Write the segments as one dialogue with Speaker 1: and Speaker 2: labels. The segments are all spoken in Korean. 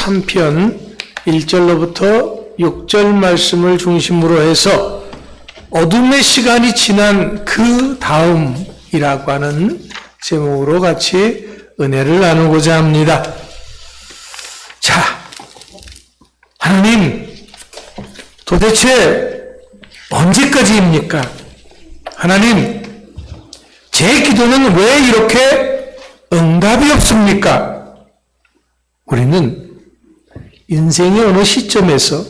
Speaker 1: 13편 1절로부터 6절 말씀을 중심으로 해서 어둠의 시간이 지난 그 다음이라고 하는 제목으로 같이 은혜를 나누고자 합니다. 자, 하나님, 도대체 언제까지입니까? 하나님, 제 기도는 왜 이렇게 응답이 없습니까? 우리는 인생의 어느 시점에서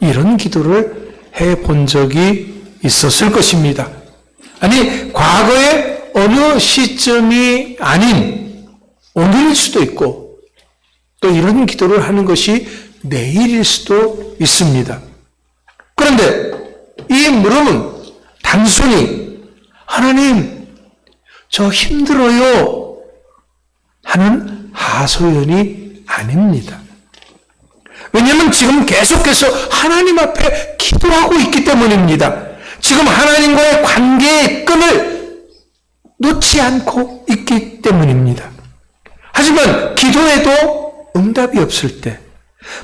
Speaker 1: 이런 기도를 해 본 적이 있었을 것입니다. 아니, 과거의 어느 시점이 아닌 오늘일 수도 있고, 또 이런 기도를 하는 것이 내일일 수도 있습니다. 그런데 이 물음은 단순히 하나님, 저 힘들어요. 하는 하소연이 아닙니다. 왜냐하면 지금 계속해서 하나님 앞에 기도하고 있기 때문입니다. 지금 하나님과의 관계의 끈을 놓지 않고 있기 때문입니다. 하지만 기도에도 응답이 없을 때,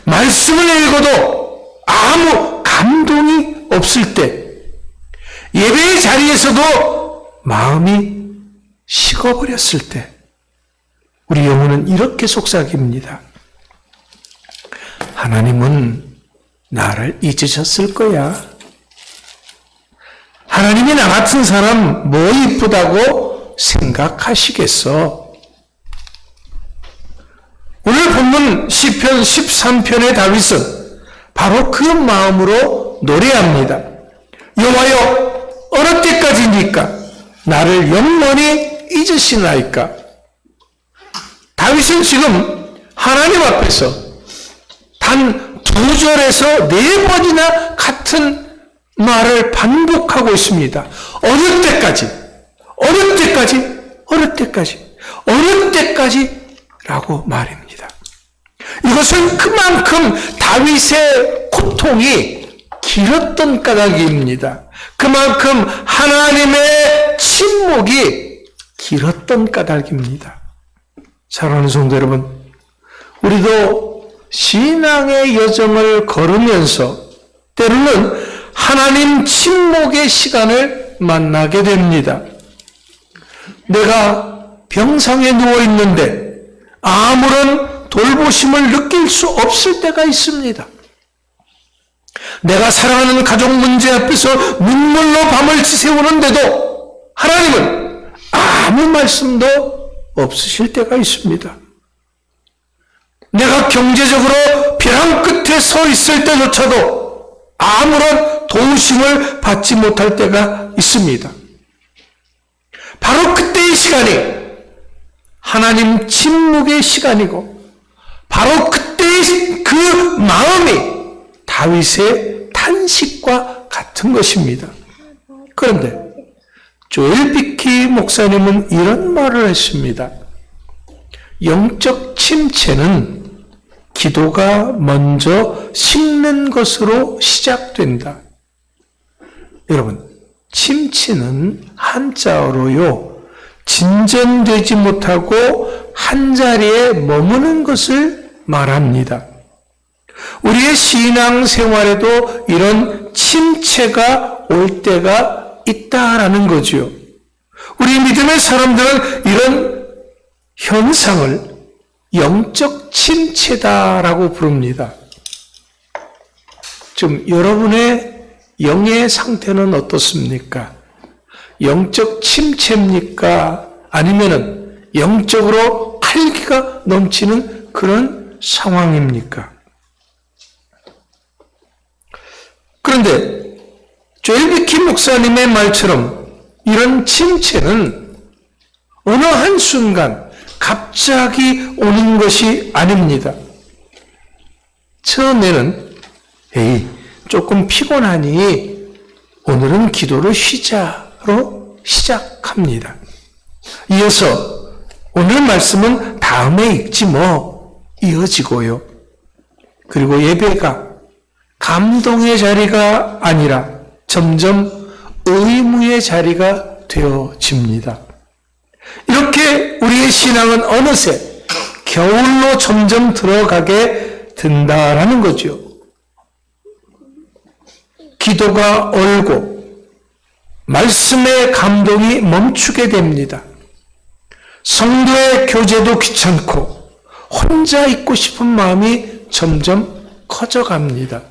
Speaker 1: 말씀을 읽어도 아무 감동이 없을 때, 예배의 자리에서도 마음이 식어버렸을 때, 우리 영혼은 이렇게 속삭입니다. 하나님은 나를 잊으셨을 거야. 하나님이 나 같은 사람 뭐 이쁘다고 생각하시겠어? 오늘 본문 시편 13편의 다윗은 바로 그 마음으로 노래합니다. 여호와여 어느 때까지니까 나를 영원히 잊으시나이까? 다윗은 지금 하나님 앞에서 단두 절에서 네 번이나 같은 말을 반복하고 있습니다. 어느 때까지, 어느 때까지, 어느 때까지, 어느 때까지 라고 말입니다. 이것은 그만큼 다윗의 고통이 길었던 까닭입니다. 그만큼 하나님의 침묵이 길었던 까닭입니다. 사랑하는 성도 여러분, 우리도 신앙의 여정을 걸으면서 때로는 하나님 침묵의 시간을 만나게 됩니다. 내가 병상에 누워 있는데 아무런 돌보심을 느낄 수 없을 때가 있습니다. 내가 사랑하는 가족 문제 앞에서 눈물로 밤을 지새우는데도 하나님은 아무 말씀도 없으실 때가 있습니다. 내가 경제적으로 벼랑 끝에 서 있을 때조차도 아무런 도우심을 받지 못할 때가 있습니다. 바로 그때의 시간이 하나님 침묵의 시간이고 바로 그때의 그 마음이 다윗의 탄식과 같은 것입니다. 그런데 조엘 비키 목사님은 이런 말을 했습니다. 영적 침체는 기도가 먼저 식는 것으로 시작된다. 여러분, 침치는 한자어로요, 진전되지 못하고 한 자리에 머무는 것을 말합니다. 우리의 신앙 생활에도 이런 침체가 올 때가 있다라는 거죠. 우리 믿음의 사람들은 이런 현상을 영적 침체다라고 부릅니다. 좀 여러분의 영의 상태는 어떻습니까? 영적 침체입니까? 아니면은 영적으로 활기가 넘치는 그런 상황입니까? 그런데 조엘비키 목사님의 말처럼 이런 침체는 어느 한순간 갑자기 오는 것이 아닙니다. 처음에는 에이 조금 피곤하니 오늘은 기도를 쉬자로 시작합니다. 이어서 오늘 말씀은 다음에 읽지 뭐 이어지고요. 그리고 예배가 감동의 자리가 아니라 점점 의무의 자리가 되어집니다. 이렇게 우리의 신앙은 어느새 겨울로 점점 들어가게 든다라는 거죠. 기도가 얼고 말씀의 감동이 멈추게 됩니다. 성도의 교제도 귀찮고 혼자 있고 싶은 마음이 점점 커져갑니다.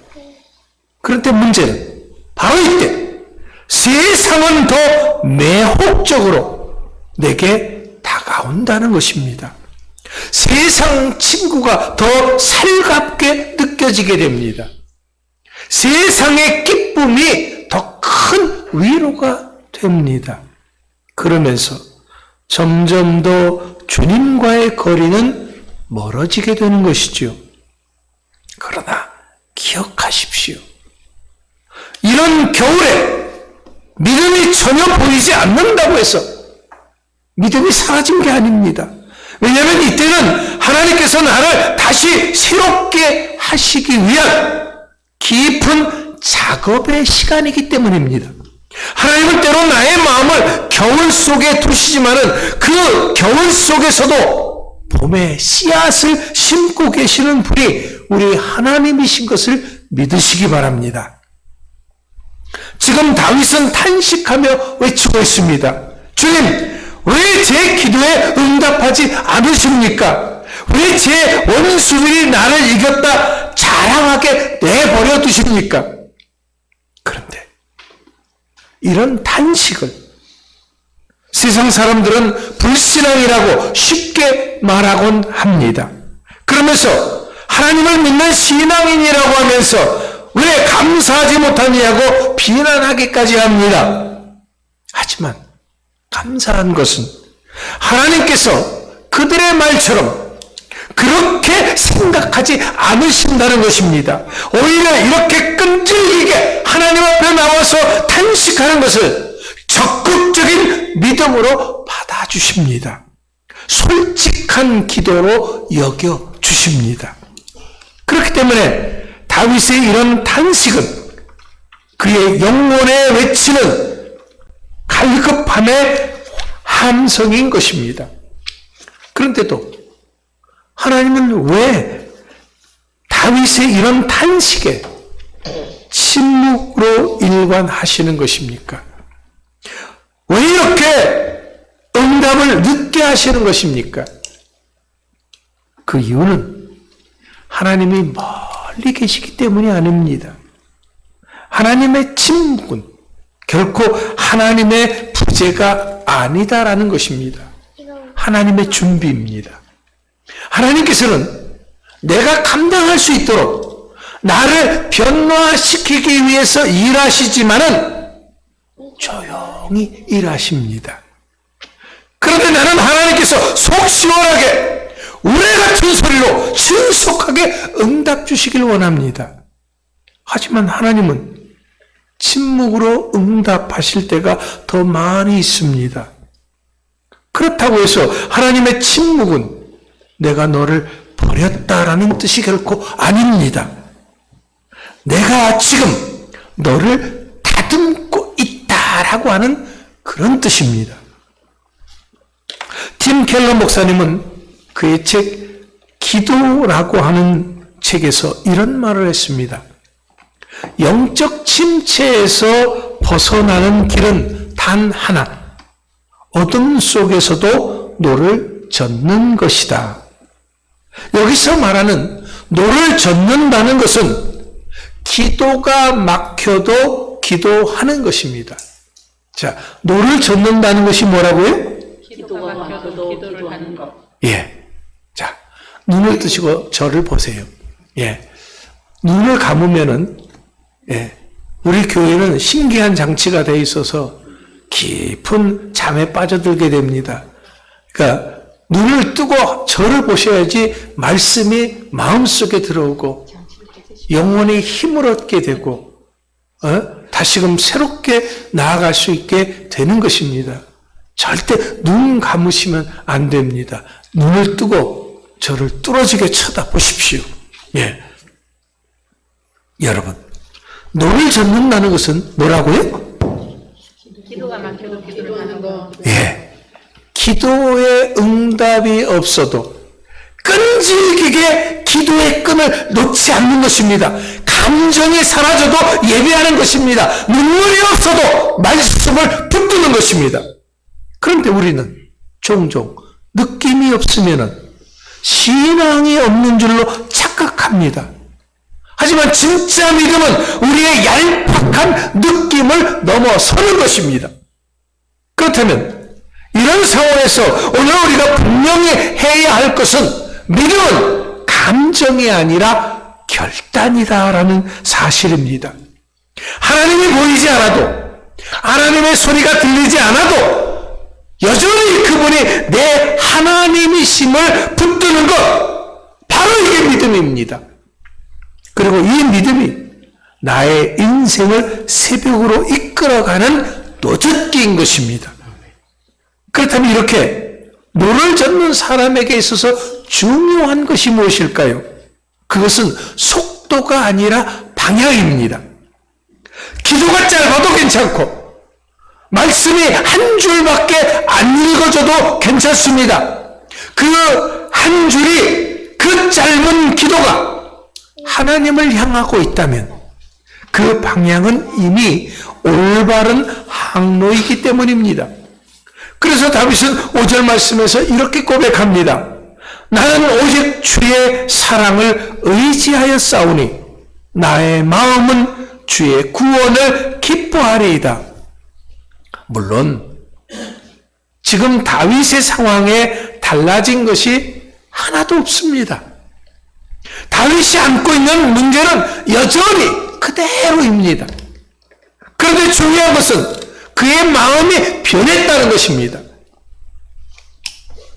Speaker 1: 그런데 문제는 바로 이때 세상은 더 매혹적으로 내게 다가온다는 것입니다. 세상 친구가 더 살갑게 느껴지게 됩니다. 세상의 기쁨이 더 큰 위로가 됩니다. 그러면서 점점 더 주님과의 거리는 멀어지게 되는 것이죠. 그러나 기억하십시오. 이런 겨울에 믿음이 전혀 보이지 않는다고 해서 믿음이 사라진 게 아닙니다. 왜냐하면 이때는 하나님께서 나를 다시 새롭게 하시기 위한 깊은 작업의 시간이기 때문입니다. 하나님은 때로 나의 마음을 겨울 속에 두시지만은 그 겨울 속에서도 봄의 씨앗을 심고 계시는 분이 우리 하나님이신 것을 믿으시기 바랍니다. 지금 다윗은 탄식하며 외치고 있습니다. 주님, 왜 제 기도에 응답하지 않으십니까? 왜 제 원수들이 나를 이겼다 자랑하게 내버려 두십니까? 그런데 이런 탄식을 세상 사람들은 불신앙이라고 쉽게 말하곤 합니다. 그러면서 하나님을 믿는 신앙인이라고 하면서 왜 감사하지 못하냐고 비난하기까지 합니다. 하지만 감사한 것은 하나님께서 그들의 말처럼 그렇게 생각하지 않으신다는 것입니다. 오히려 이렇게 끈질기게 하나님 앞에 나와서 탄식하는 것을 적극적인 믿음으로 받아주십니다. 솔직한 기도로 여겨 주십니다. 그렇기 때문에 다윗의 이런 탄식은 그의 영혼에 외치는 갈급함의 함성인 것입니다. 그런데도 하나님은 왜 다윗의 이런 탄식에 침묵으로 일관하시는 것입니까? 왜 이렇게 응답을 늦게 하시는 것입니까? 그 이유는 하나님이 멀리 계시기 때문이 아닙니다. 하나님의 침묵은 결코 하나님의 부재가 아니다라는 것입니다. 하나님의 준비입니다. 하나님께서는 내가 감당할 수 있도록 나를 변화시키기 위해서 일하시지만은 조용히 일하십니다. 그런데 나는 하나님께서 속 시원하게 우레 같은 소리로 신속하게 응답 주시길 원합니다. 하지만 하나님은 침묵으로 응답하실 때가 더 많이 있습니다. 그렇다고 해서 하나님의 침묵은 내가 너를 버렸다라는 뜻이 결코 아닙니다. 내가 지금 너를 다듬고 있다라고 하는 그런 뜻입니다. 팀 켈러 목사님은 그의 책 기도라고 하는 책에서 이런 말을 했습니다. 영적 침체에서 벗어나는 길은 단 하나. 어둠 속에서도 노를 젓는 것이다. 여기서 말하는 노를 젓는다는 것은 기도가 막혀도 기도하는 것입니다. 자, 노를 젓는다는 것이 뭐라고요?
Speaker 2: 기도가 막혀도 기도를 하는 것.
Speaker 1: 예. 자, 눈을 뜨시고 저를 보세요. 예. 눈을 감으면은, 예. 우리 교회는 신기한 장치가 돼 있어서 깊은 잠에 빠져들게 됩니다. 그러니까 눈을 뜨고 저를 보셔야지 말씀이 마음속에 들어오고 영혼이 힘을 얻게 되고 어? 다시금 새롭게 나아갈 수 있게 되는 것입니다. 절대 눈 감으시면 안 됩니다. 눈을 뜨고 저를 뚫어지게 쳐다보십시오. 예. 여러분, 노를 젓는다는 것은 뭐라고요?
Speaker 2: 기도가 막혀도 기도를 하는 것.
Speaker 1: 예. 기도의 응답이 없어도 끈질기게 기도의 끈을 놓지 않는 것입니다. 감정이 사라져도 예배하는 것입니다. 눈물이 없어도 말씀을 붙드는 것입니다. 그런데 우리는 종종 느낌이 없으면 신앙이 없는 줄로 착각합니다. 하지만 진짜 믿음은 우리의 얄팍한 느낌을 넘어서는 것입니다. 그렇다면 이런 상황에서 오늘 우리가 분명히 해야 할 것은 믿음은 감정이 아니라 결단이다라는 사실입니다. 하나님이 보이지 않아도 하나님의 소리가 들리지 않아도 여전히 그분이 내 하나님이심을 붙드는 것 바로 이게 믿음입니다. 그리고 이 믿음이 나의 인생을 새벽으로 이끌어가는 노젓기인 것입니다. 그렇다면 이렇게 노를 젓는 사람에게 있어서 중요한 것이 무엇일까요? 그것은 속도가 아니라 방향입니다. 기도가 짧아도 괜찮고, 말씀이 한 줄밖에 안 읽어져도 괜찮습니다. 그 한 줄이 그 짧은 기도가 하나님을 향하고 있다면 그 방향은 이미 올바른 항로이기 때문입니다. 그래서 다윗은 5절 말씀에서 이렇게 고백합니다. 나는 오직 주의 사랑을 의지하여 싸우니 나의 마음은 주의 구원을 기뻐하리이다. 물론 지금 다윗의 상황에 달라진 것이 하나도 없습니다. 다윗이 안고 있는 문제는 여전히 그대로입니다. 그런데 중요한 것은 그의 마음이 변했다는 것입니다.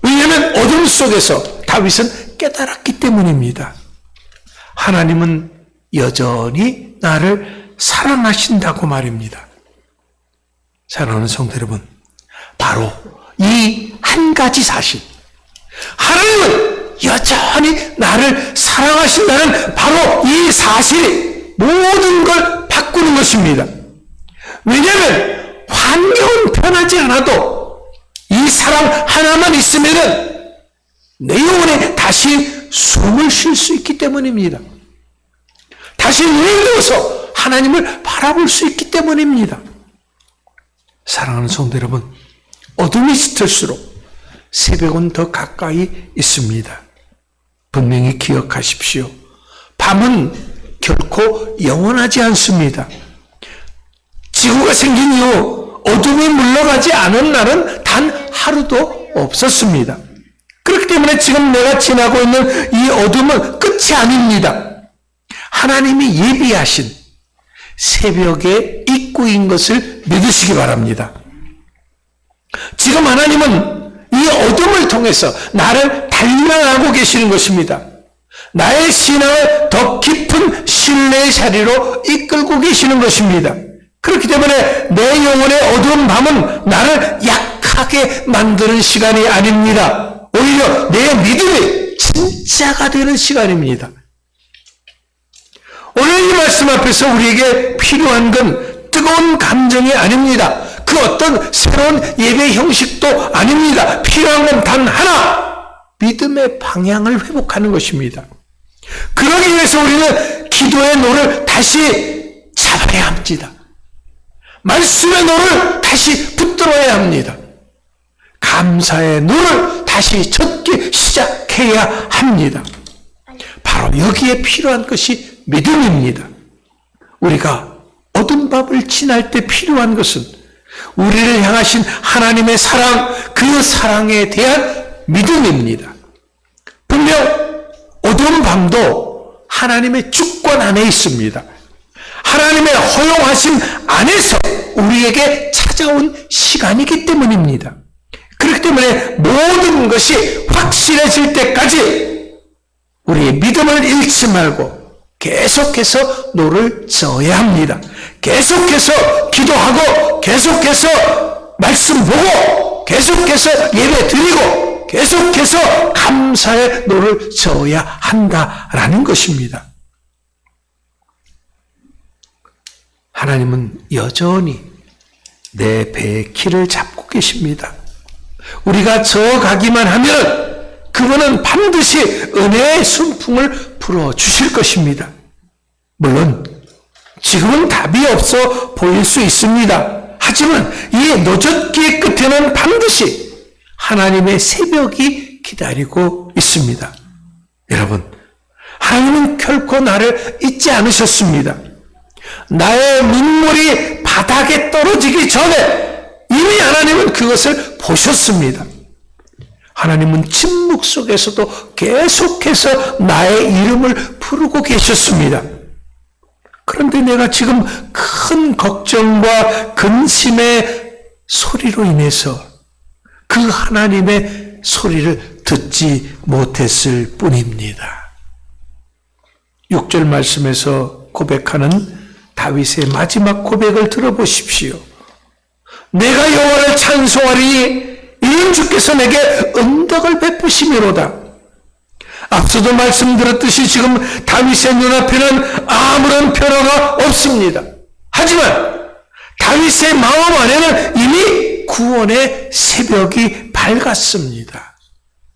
Speaker 1: 왜냐하면 어둠 속에서 다윗은 깨달았기 때문입니다. 하나님은 여전히 나를 사랑하신다고 말입니다. 사랑하는 성도 여러분, 바로 이 한 가지 사실. 하나님은 여전히 나를 사랑하신다는 바로 이 사실이 모든 걸 바꾸는 것입니다. 왜냐하면 환경은 변하지 않아도 이 사랑 하나만 있으면은 내 영혼에 다시 숨을 쉴 수 있기 때문입니다. 다시 눈을 들어서 하나님을 바라볼 수 있기 때문입니다. 사랑하는 성도 여러분, 어둠이 짙을수록 새벽은 더 가까이 있습니다. 분명히 기억하십시오. 밤은 결코 영원하지 않습니다. 지구가 생긴 이후 어둠이 물러가지 않은 날은 단 하루도 없었습니다. 그렇기 때문에 지금 내가 지나고 있는 이 어둠은 끝이 아닙니다. 하나님이 예비하신 새벽의 입구인 것을 믿으시기 바랍니다. 지금 하나님은 이 어둠을 통해서 나를 단련하고 계시는 것입니다. 나의 신앙을 더 깊은 신뢰의 자리로 이끌고 계시는 것입니다. 그렇기 때문에 내 영혼의 어두운 밤은 나를 약하게 만드는 시간이 아닙니다. 오히려 내 믿음이 진짜가 되는 시간입니다. 오늘 이 말씀 앞에서 우리에게 필요한 건 뜨거운 감정이 아닙니다. 그 어떤 새로운 예배 형식도 아닙니다. 필요한 건 단 하나! 믿음의 방향을 회복하는 것입니다. 그러기 위해서 우리는 기도의 노를 다시 잡아야 합니다. 말씀의 노를 다시 붙들어야 합니다. 감사의 노를 다시 젓기 시작해야 합니다. 바로 여기에 필요한 것이 믿음입니다. 우리가 어둠 밤을 지날 때 필요한 것은 우리를 향하신 하나님의 사랑, 그 사랑에 대한 믿음입니다. 분명 어두운 밤도 하나님의 주권 안에 있습니다. 하나님의 허용하심 안에서 우리에게 찾아온 시간이기 때문입니다. 그렇기 때문에 모든 것이 확실해질 때까지 우리의 믿음을 잃지 말고 계속해서 노를 저어야 합니다. 계속해서 기도하고 계속해서 말씀 보고 계속해서 예배 드리고 계속해서 감사의 노를 저어야 한다라는 것입니다. 하나님은 여전히 내 배의 키를 잡고 계십니다. 우리가 저어가기만 하면 그 그분은 반드시 은혜의 순풍을 불어 주실 것입니다. 물론 지금은 답이 없어 보일 수 있습니다. 하지만 이 노젓기의 끝에는 반드시 하나님의 새벽이 기다리고 있습니다. 여러분, 하나님은 결코 나를 잊지 않으셨습니다. 나의 눈물이 바닥에 떨어지기 전에 이미 하나님은 그것을 보셨습니다. 하나님은 침묵 속에서도 계속해서 나의 이름을 부르고 계셨습니다. 그런데 내가 지금 큰 걱정과 근심의 소리로 인해서 그 하나님의 소리를 듣지 못했을 뿐입니다. 6절 말씀에서 고백하는 다윗의 마지막 고백을 들어보십시오. 내가 여호와를 찬송하리니 이는 주께서 내게 은덕을 베푸시미로다. 앞서도 말씀드렸듯이 지금 다윗의 눈앞에는 아무런 변화가 없습니다. 하지만 다윗의 마음 안에는 이미 구원의 새벽이 밝았습니다.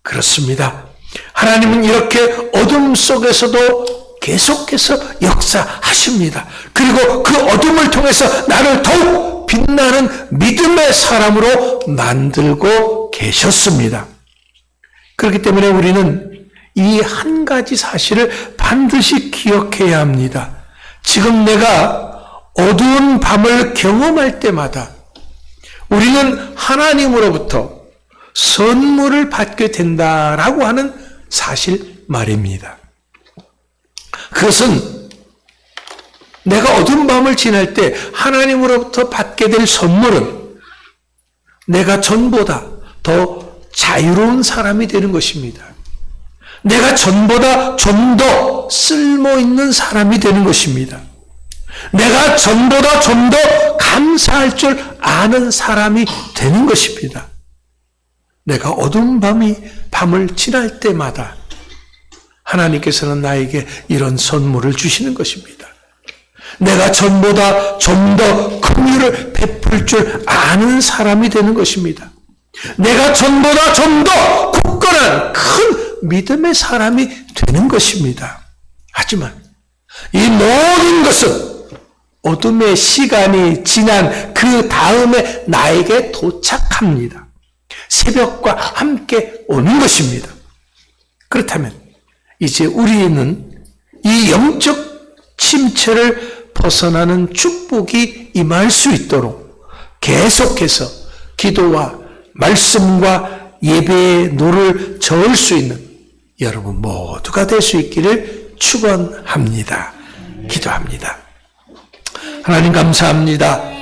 Speaker 1: 그렇습니다. 하나님은 이렇게 어둠 속에서도 계속해서 역사하십니다. 그리고 그 어둠을 통해서 나를 더욱 빛나는 믿음의 사람으로 만들고 계셨습니다. 그렇기 때문에 우리는 이 한 가지 사실을 반드시 기억해야 합니다. 지금 내가 어두운 밤을 경험할 때마다 우리는 하나님으로부터 선물을 받게 된다라고 하는 사실 말입니다. 그것은 내가 어두운 밤을 지날 때 하나님으로부터 받게 될 선물은 내가 전보다 더 자유로운 사람이 되는 것입니다. 내가 전보다 좀 더 쓸모 있는 사람이 되는 것입니다. 내가 전보다 좀 더 감사할 줄 아는 사람이 되는 것입니다. 내가 어두운 밤이 밤을 지날 때마다 하나님께서는 나에게 이런 선물을 주시는 것입니다. 내가 전보다 좀 더 긍휼을 베풀 줄 아는 사람이 되는 것입니다. 내가 전보다 좀 더 굳건한 큰 믿음의 사람이 되는 것입니다. 하지만 이 모든 것은 어둠의 시간이 지난 그 다음에 나에게 도착합니다. 새벽과 함께 오는 것입니다. 그렇다면 이제 우리는 이 영적 침체를 벗어나는 축복이 임할 수 있도록 계속해서 기도와 말씀과 예배의 노를 저을 수 있는 여러분 모두가 될 수 있기를 축원합니다. 기도합니다. 하나님 감사합니다.